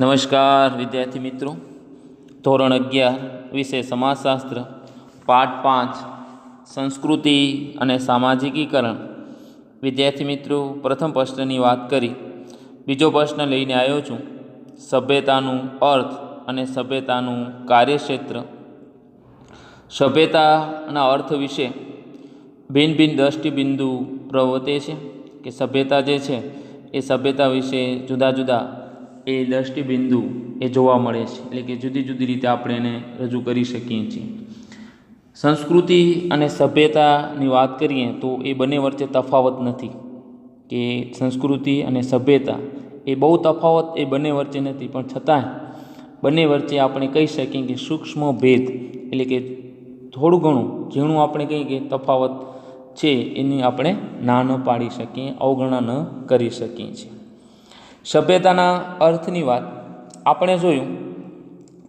નમસ્કાર, વિદ્યાર્થી મિત્રો. ધોરણ અગિયાર, વિષય સમાજશાસ્ત્ર, પાઠ પાંચ, સંસ્કૃતિ અને સામાજિકીકરણ. વિદ્યાર્થી મિત્રો, પ્રથમ પ્રશ્નની વાત કરી. બીજો પ્રશ્ન લઈને આવ્યો છું. સભ્યતાનું અર્થ અને સભ્યતાનું કાર્યક્ષેત્ર. સભ્યતાના અર્થ વિશે ભિન્ન ભિન્ન દ્રષ્ટિબિંદુ પ્રવર્તે છે કે સભ્યતા જે છે એ સભ્યતા વિશે જુદા જુદા એ દ્રષ્ટિબિંદુ એ જોવા મળે છે. એટલે કે જુદી જુદી રીતે આપણે એને રજૂ કરી શકીએ છીએ. સંસ્કૃતિ અને સભ્યતાની વાત કરીએ તો એ બંને વચ્ચે તફાવત નથી. કે સંસ્કૃતિ અને સભ્યતા એ બહુ તફાવત એ બંને વચ્ચે નથી. પણ છતાંય બંને વચ્ચે આપણે કહી શકીએ કે સૂક્ષ્મ ભેદ એટલે કે થોડું ઘણું ઝીણું આપણે કહીએ કે તફાવત છે એની આપણે ના ન પાડી શકીએ, અવગણના ન કરી શકીએ છીએ. સભ્યતાના અર્થની વાત આપણે જોયું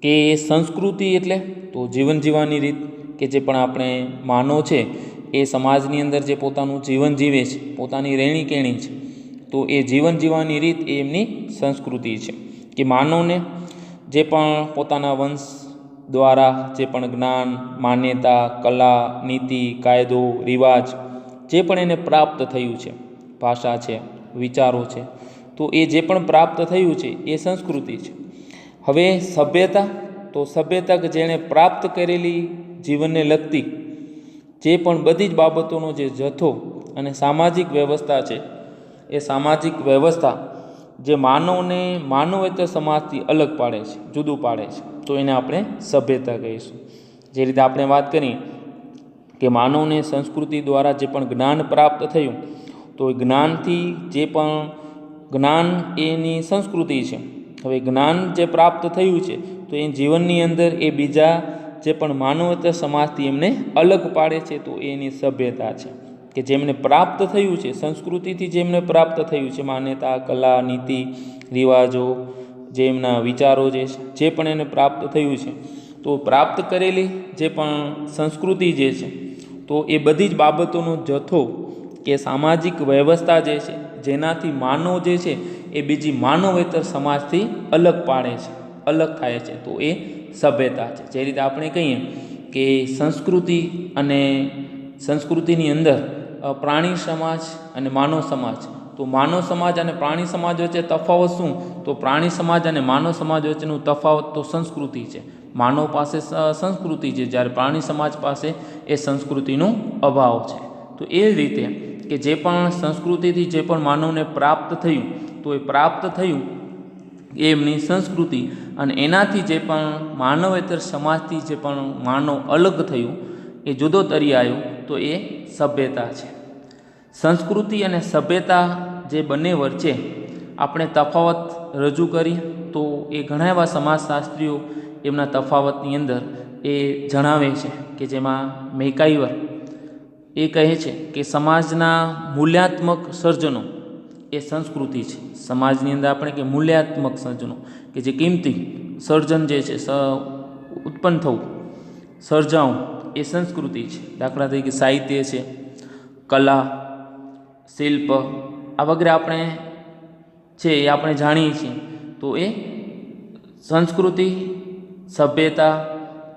કે સંસ્કૃતિ એટલે તો જીવન જીવવાની રીત કે જે પણ આપણે માનવ છે, એ સમાજની અંદર જે પોતાનું જીવન જીવે છે, પોતાની રહેણી કહેણી છે, તો એ જીવન જીવવાની રીત એ એમની સંસ્કૃતિ છે. કે માનવને જે પણ પોતાના વંશ દ્વારા જે પણ જ્ઞાન, માન્યતા, કલા, નીતિ, કાયદો, રિવાજ જે પણ એને પ્રાપ્ત થયું છે, ભાષા છે, વિચારો છે તો એ જે પણ પ્રાપ્ત થયું છે, એ સંસ્કૃતિ છે. હવે સભ્યતા, તો સભ્યતા કે જેણે પ્રાપ્ત કરેલી જીવનને લગતી જે પણ બધી જ બાબતોનો જે જથ્થો અને સામાજિક વ્યવસ્થા છે, એ સામાજિક વ્યવસ્થા જે માનવને માનવેતર સમાજથી અલગ પાડે છે, જુદું પાડે છે. તો એને આપણે સભ્યતા કહીશું. જે રીતે આપણે વાત કરીએ કે માનવને સંસ્કૃતિ દ્વારા જે પણ જ્ઞાન પ્રાપ્ત થયું, તો એ જ્ઞાનથી જે પણ જ્ઞાન એની સંસ્કૃતિ છે. હવે જ્ઞાન જે પ્રાપ્ત થયું છે, તો એ જીવનની અંદર એ બીજા જે પણ માનવતર સમાજથી એમને અલગ પાડે છે, તો એની સભ્યતા છે. કે જેમને પ્રાપ્ત થયું છે, સંસ્કૃતિથી જેમને પ્રાપ્ત થયું છે, માન્યતા, કલા, નીતિ, રિવાજો, જે એમના વિચારો જે છે, જે પણ એને પ્રાપ્ત થયું છે, તો પ્રાપ્ત કરેલી જે પણ સંસ્કૃતિ જે છે, તો એ બધી જ બાબતોનો જથ્થો કે સામાજિક વ્યવસ્થા જે છે જેનાથી માનવ જે છે, એ બીજી માનવેતર સમાજથી અલગ પાડે છે, અલગ થાય છે. તો એ સભ્યતા છે. જે રીતે આપણે કહીએ કે સંસ્કૃતિ અને સંસ્કૃતિની અંદર પ્રાણી સમાજ અને માનવ સમાજ. તો માનવ સમાજ અને પ્રાણી સમાજ વચ્ચે તફાવત શું? તો પ્રાણી સમાજ અને માનવ સમાજ વચ્ચેનું તફાવત તો સંસ્કૃતિ છે. માનવ પાસે સંસ્કૃતિ છે. જ્યારે પ્રાણી સમાજ પાસે એ સંસ્કૃતિનો અભાવ છે. તો એ રીતે કે જે પણ સંસ્કૃતિથી જે પણ માનવને પ્રાપ્ત થયું, તો એ પ્રાપ્ત થયું એ એમની સંસ્કૃતિ. અને એનાથી જે પણ માનવેતર સમાજથી જે પણ માનવ અલગ થયું, એ જુદો તરી આવ્યો તો એ સભ્યતા છે. સંસ્કૃતિ અને સભ્યતા જે બંને વચ્ચે આપણે તફાવત રજૂ કરી તો એ ઘણા એવા સમાજશાસ્ત્રીઓ એમના તફાવતની અંદર એ જણાવે છે કે જેમાં મેકાઈવર એ કહે છે કે સમાજના મૂલ્યાત્મક સર્જનો એ સંસ્કૃતિ છે. સમાજની અંદર આપણે કે મૂલ્યાત્મક સર્જનો કે જે કિંમતી સર્જન જે છે ઉત્પન્ન થવું, સર્જાવું એ સંસ્કૃતિ છે. દાખલા તરીકે સાહિત્ય છે, કલા, શિલ્પ આ વગેરે આપણે છે એ આપણે જાણીએ છીએ. તો એ સંસ્કૃતિ, સભ્યતા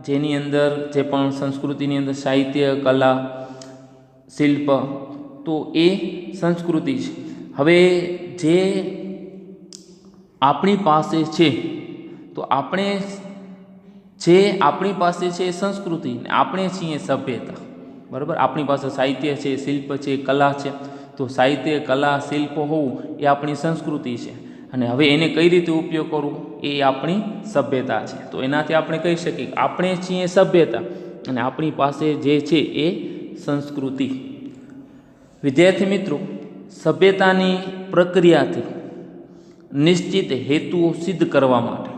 જેની અંદર જે પણ સંસ્કૃતિની અંદર સાહિત્ય, કલા શિલ્પ, તો એ સંસ્કૃતિ છે. હવે જે આપણી પાસે છે, તો આપણે જે આપણી પાસે છે એ સંસ્કૃતિ આપણે છીએ સભ્યતા. બરાબર? આપણી પાસે સાહિત્ય છે, શિલ્પ છે, કલા છે. તો સાહિત્ય, કલા, શિલ્પ હોવું એ આપણી સંસ્કૃતિ છે. અને હવે એને કઈ રીતે ઉપયોગ કરવો એ આપણી સભ્યતા છે. તો એનાથી આપણે કહી શકીએ આપણે છીએ સભ્યતા. અને આપણી પાસે જે છે એ સંસ્કૃતિ. વિદ્યાર્થી મિત્રો, સભ્યતાની પ્રક્રિયાથી નિશ્ચિત હેતુઓ સિદ્ધ કરવા માટે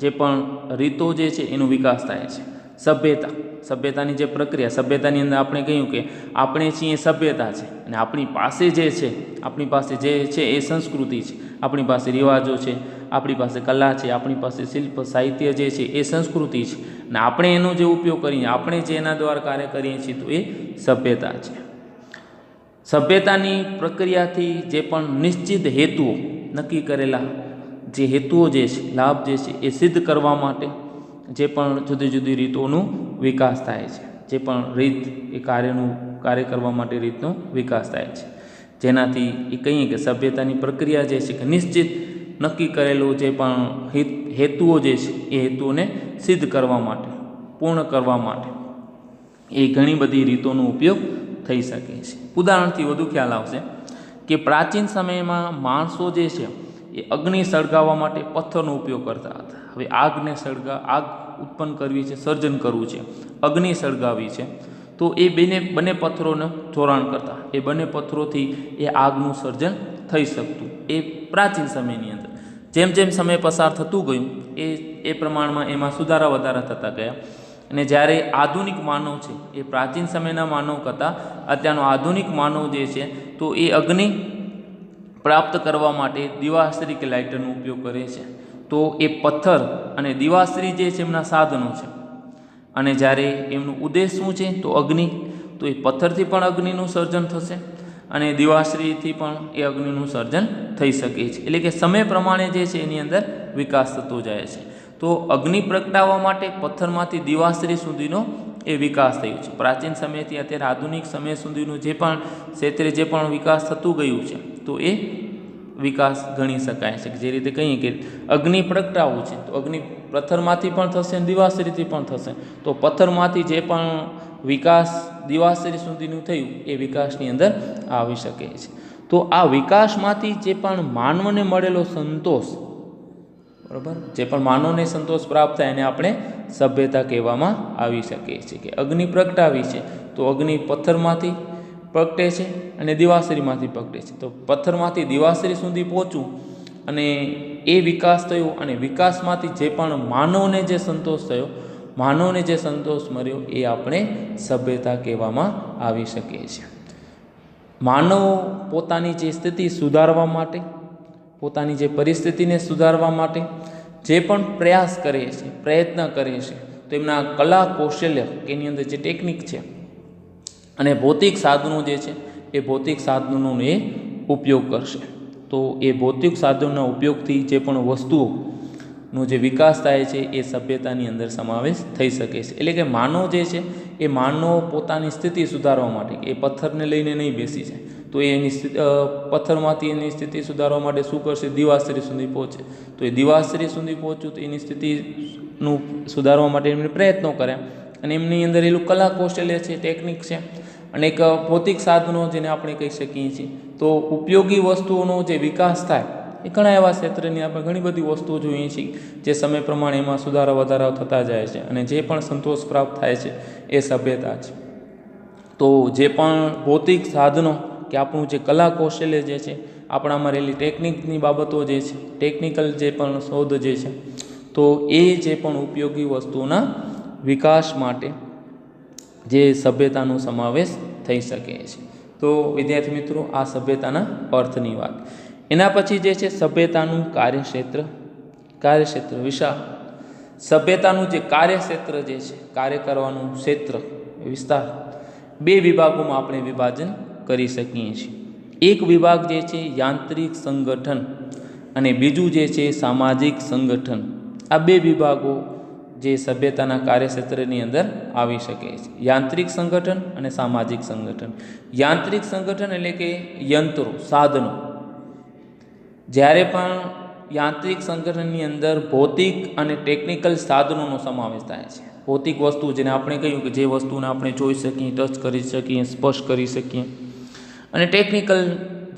જે પણ રીતો જે છે એનો વિકાસ થાય છે. સભ્યતા, સભ્યતાની જે પ્રક્રિયા, સભ્યતાની અંદર આપણે કહ્યું કે આપણે છીએ સભ્યતા છે અને આપણી પાસે જે છે, આપણી પાસે જે છે એ સંસ્કૃતિ છે, આપણી પાસે રિવાજો છે, આપણી પાસે કલા છે, આપણી પાસે શિલ્પ, સાહિત્ય જે છે એ સંસ્કૃતિ છે. અને આપણે એનો જે ઉપયોગ કરીએ આપણે જે એના દ્વારા કાર્ય કરીએ છીએ તો એ સભ્યતા છે. સભ્યતાની પ્રક્રિયાથી જે પણ નિશ્ચિત હેતુઓ નક્કી કરેલા જે હેતુઓ જે છે, લાભ જે છે, એ સિદ્ધ કરવા માટે જે પણ જુદી જુદી રીતોનું વિકાસ થાય છે. જે પણ રીત એ કાર્યનું કાર્ય કરવા માટે રીતનો વિકાસ થાય છે. જેનાથી એ કહીએ કે સભ્યતાની પ્રક્રિયા જે છે કે નિશ્ચિત નક્કી કરેલું જે પણ હિત હેતુઓ જે છે, એ હેતુઓને સિદ્ધ કરવા માટે, પૂર્ણ કરવા માટે એ ઘણી બધી રીતોનો ઉપયોગ થઈ શકે છે. ઉદાહરણથી વધુ ખ્યાલ આવશે કે પ્રાચીન સમયમાં માણસો જે છે, એ અગ્નિ સળગાવવા માટે પથ્થરનો ઉપયોગ કરતા હતા. હવે આગને સળગા, આગ ઉત્પન્ન કરવી છે, સર્જન કરવું છે, અગ્નિ સળગાવી છે, તો એ બેને, બંને પથ્થરોને જોડાણ કરતા. એ બંને પથ્થરોથી એ આગનું સર્જન થઈ શકતું. એ પ્રાચીન સમયની અંદર. જેમ જેમ સમય પસાર થતું ગયું, એ એ પ્રમાણમાં એમાં સુધારા વધારા થતા ગયા. અને જ્યારે આધુનિક માનવ છે, એ પ્રાચીન સમયના માનવ કરતાં અત્યારનો આધુનિક માનવ જે છે, તો એ અગ્નિ પ્રાપ્ત કરવા માટે દિવાશ્રી કે લાઇટરનો ઉપયોગ કરે છે. તો એ પથ્થર અને દિવાશ્રી જે છે, એમના સાધનો છે. અને જ્યારે એમનું ઉદ્દેશ શું છે, તો અગ્નિ, તો એ પથ્થરથી પણ અગ્નિનું સર્જન થશે અને દિવાશ્રીથી પણ એ અગ્નિનું સર્જન થઈ શકે છે. એટલે કે સમય પ્રમાણે જે છે, એની અંદર વિકાસ થતો જાય છે. તો અગ્નિ પ્રગટાવવા માટે પથ્થરમાંથી દિવાશ્રી સુધીનો એ વિકાસ થયો છે. પ્રાચીન સમયથી અત્યારે આધુનિક સમય સુધીનું જે પણ ક્ષેત્રે જે પણ વિકાસ થતું ગયું છે, તો એ વિકાસ ગણી શકાય છે. જે રીતે કહીએ કે અગ્નિ પ્રગટાવવું છે, તો અગ્નિ પથ્થરમાંથી પણ થશે અને દિવાસરીથી પણ થશે. તો પથ્થરમાંથી જે પણ વિકાસ દિવાશ્રી સુધીનું થયું, એ વિકાસની અંદર આવી શકે છે. તો આ વિકાસમાંથી જે પણ માનવને મળેલો સંતોષ બરાબર? જે પણ માનવને સંતોષ પ્રાપ્ત થાય એને આપણે સભ્યતા કહેવામાં આવી શકીએ છીએ કે અગ્નિ પ્રગટાવી છે. તો અગ્નિ પથ્થરમાંથી પ્રગટે છે અને દિવાસરીમાંથી પ્રગટે છે. તો પથ્થરમાંથી દિવાસરી સુધી પહોંચવું અને એ વિકાસ થયો અને વિકાસમાંથી જે પણ માનવને જે સંતોષ થયો, માનવને જે સંતોષ મળ્યો એ આપણે સભ્યતા કહેવામાં આવી શકીએ છે માનવ પોતાની જે સ્થિતિ સુધારવા માટે પોતાની જે પરિસ્થિતિને સુધારવા માટે જે પણ પ્રયાસ કરે છે પ્રયત્ન કરે છે એમના કલા કૌશલ્ય, એની અંદર જે ટેકનિક છે, અને ભૌતિક સાધનો જે છે, એ ભૌતિક સાધનોનો એ ઉપયોગ કરશે. તો એ ભૌતિક સાધનોના ઉપયોગથી જે પણ વસ્તુઓનો જે વિકાસ થાય છે, એ સભ્યતાની અંદર સમાવેશ થઈ શકે છે. એટલે કે માનવ જે છે, એ માનવ પોતાની સ્થિતિ સુધારવા માટે, એ પથ્થરને લઈને નહીં બેસી જાય. તો એની પથ્થરમાંથી એની સ્થિતિ સુધારવા માટે શું કરશે? દિવાશ્રી સુધી પહોંચે. તો એ દિવાશ્રી સુધી પહોંચ્યું તો એની સ્થિતિનું સુધારવા માટે એમને પ્રયત્નો કર્યા. અને એમની અંદર એલું કલા કૌશલ્ય છે, ટેકનિક છે, અને એક ભૌતિક સાધનો જેને આપણે કહી શકીએ છીએ. તો ઉપયોગી વસ્તુઓનો જે વિકાસ થાય, એ ઘણા એવા ક્ષેત્રની આપણે ઘણી બધી વસ્તુઓ જોઈએ છીએ જે સમય પ્રમાણે એમાં સુધારા વધારા થતા જાય છે અને જે પણ સંતોષ પ્રાપ્ત થાય છે એ સભ્યતા છે. તો જે પણ ભૌતિક સાધનો કે આપણું જે કલા કૌશલ્ય જે છે આપણામાં રહેલી ટેકનિકની બાબતો જે છે, ટેકનિકલ જે પણ શોધ જે છે, તો એ જે પણ ઉપયોગી વસ્તુઓના વિકાસ માટે જે સભ્યતાનો સમાવેશ થઈ શકે છે. તો વિદ્યાર્થી મિત્રો, આ સભ્યતાના અર્થની વાત. એના પછી જે છે, સભ્યતાનું કાર્યક્ષેત્ર કાર્યક્ષેત્ર વિશાળ. સભ્યતાનું જે કાર્યક્ષેત્ર જે છે, કાર્ય કરવાનું ક્ષેત્ર, વિસ્તાર. બે વિભાગોમાં આપણે વિભાજન કરી શકીએ છીએ. એક વિભાગ જે છે યાંત્રિક સંગઠન અને બીજું જે છે સામાજિક સંગઠન. આ બે વિભાગો જે સભ્યતાના કાર્યક્ષેત્રની અંદર આવી શકે છે. યાંત્રિક સંગઠન અને સામાજિક સંગઠન. યાંત્રિક સંગઠન એટલે કે યંત્રો, સાધનો. જ્યારે પણ યાંત્રિક સંગઠનની અંદર ભૌતિક અને ટેકનિકલ સાધનોનો સમાવેશ થાય છે. ભૌતિક વસ્તુ જેને આપણે કહ્યું કે જે વસ્તુને આપણે જોઈ શકીએ, ટચ કરી શકીએ, સ્પર્શ કરી શકીએ અને ટેકનિકલ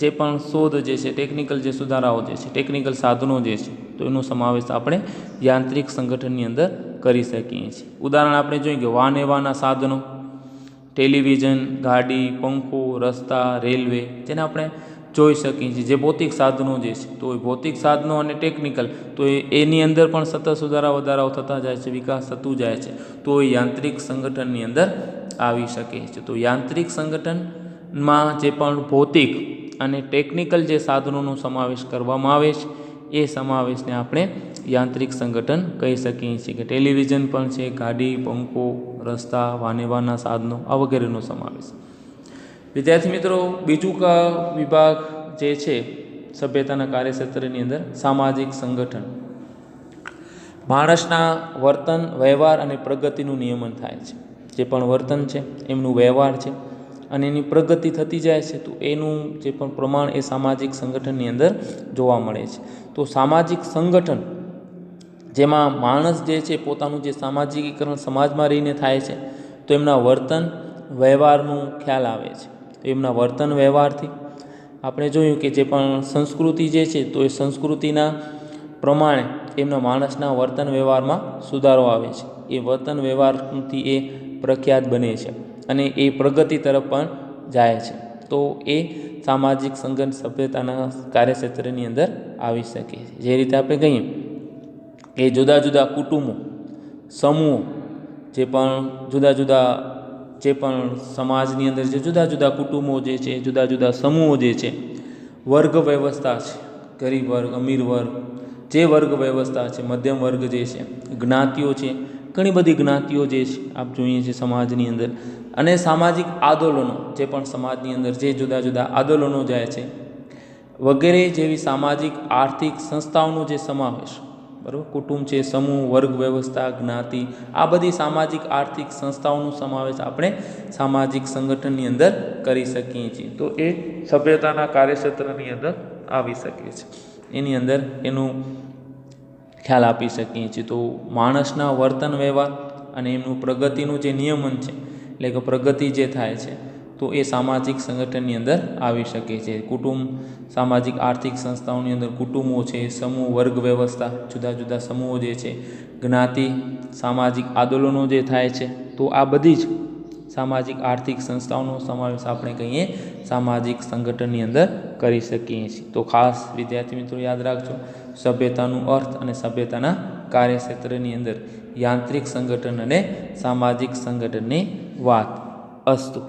જે પણ શોધ જે છે ટેકનિકલ જે સુધારાઓ જે છે ટેકનિકલ સાધનો જે છે, તો એનો સમાવેશ આપણે યાંત્રિક સંગઠનની અંદર કરી શકીએ છીએ. ઉદાહરણ આપણે જોઈએ કે વાહન એવાના સાધનો ટેલિવિઝન ગાડી, પંખો, રસ્તા રેલવે જેને આપણે જોઈ શકીએ છીએ. જે ભૌતિક સાધનો જે છે, તો એ ભૌતિક સાધનો અને ટેકનિકલ તો એની અંદર પણ સતત સુધારા વધારાઓ થતા જાય છે, વિકાસ થતું જાય છે, તો એ યાંત્રિક સંગઠનની અંદર આવી શકે છે. તો યાંત્રિક સંગઠનમાં જે પણ ભૌતિક અને ટેકનિકલ જે સાધનોનો સમાવેશ કરવામાં આવે છે, એ સમાવેશને આપણે યાંત્રિક સંગઠન કહી શકીએ છીએ કે ટેલિવિઝન પણ છે, ગાડી, પંખો, રસ્તા વાનેવાના સાધનો, આ વગેરેનો સમાવેશ. વિદ્યાર્થી મિત્રો, બીજું કા વિભાગ જે છે, સભ્યતાના કાર્યક્ષેત્રની અંદર સામાજિક સંગઠન. માણસના વર્તન, વ્યવહાર અને પ્રગતિનું નિયમન થાય છે. જે પણ વર્તન છે, એમનું વ્યવહાર છે અને એની પ્રગતિ થતી જાય છે, તો એનું જે પણ પ્રમાણ એ સામાજિક સંગઠનની અંદર જોવા મળે છે. તો સામાજિક સંગઠન, જેમાં માણસ જે છે, પોતાનું જે સામાજિકીકરણ સમાજમાં રહીને થાય છે, તો એમના વર્તન, વ્યવહારનું ખ્યાલ આવે છે. તો એમના વર્તન વ્યવહારથી આપણે જોયું કે જે પણ સંસ્કૃતિ જે છે, તો એ સંસ્કૃતિના પ્રમાણે એમના માણસના વર્તન વ્યવહારમાં સુધારો આવે છે. એ વર્તન વ્યવહારથી એ પ્રખ્યાત બને છે. અને એ પ્રગતિ તરફ પણ જાય છે. તો એ સામાજિક સંગઠન સભ્યતાના કાર્યક્ષેત્રની અંદર આવી શકે છે. જે રીતે આપણે કહીએ કે જુદા જુદા કુટુંબો, સમૂહો, જે પણ જુદા જુદા, જે પણ સમાજની અંદર જે જુદા જુદા કુટુંબો જે છે, જુદા જુદા સમૂહો જે છે, વર્ગ વ્યવસ્થા છે, ગરીબ વર્ગ, અમીર વર્ગ, જે વર્ગ વ્યવસ્થા છે, મધ્યમ વર્ગ જે છે, જ્ઞાતિઓ છે ઘણી બધી જ્ઞાતિઓ જે છે, આપ જોઈએ છે સમાજની અંદર અને સામાજિક આંદોલનો, જે પણ સમાજની અંદર જે જુદા જુદા આંદોલનો જાય છે, વગેરે જેવી સામાજિક, આર્થિક સંસ્થાઓનો જે સમાવેશ, બરાબર? કુટુંબ છે, સમૂહ, વર્ગ, વ્યવસ્થા, જ્ઞાતિ, આ બધી સામાજિક, આર્થિક સંસ્થાઓનો સમાવેશ આપણે સામાજિક સંગઠનની અંદર કરી શકીએ છીએ. તો એ સભ્યતાના કાર્યક્ષેત્રની અંદર આવી શકે છે. એની અંદર એનું ખ્યાલ આપી શકીએ છીએ. તો માણસના વર્તન વ્યવહાર અને એમનું પ્રગતિનું જે નિયમન છે, એટલે કે પ્રગતિ જે થાય છે, તો એ સામાજિક સંગઠનની અંદર આવી શકે છે. કુટુંબ, સામાજિક આર્થિક સંસ્થાઓની અંદર કુટુંબો છે, સમૂહ, વર્ગ વ્યવસ્થા, જુદા જુદા સમૂહો જે છે, જ્ઞાતિ, સામાજિક આંદોલનો જે થાય છે, તો આ બધી જ સામાજિક આર્થિક સંસ્થાઓનો સમાવેશ આપણે કહીએ સામાજિક સંગઠનની અંદર કરી શકીએ છીએ. તો ખાસ વિદ્યાર્થી મિત્રો યાદ રાખજો સભ્યતાનું અર્થ અને સભ્યતાના કાર્યક્ષેત્રની અંદર યાંત્રિક સંગઠન અને સામાજિક સંગઠનની વાત. અસ્તુ.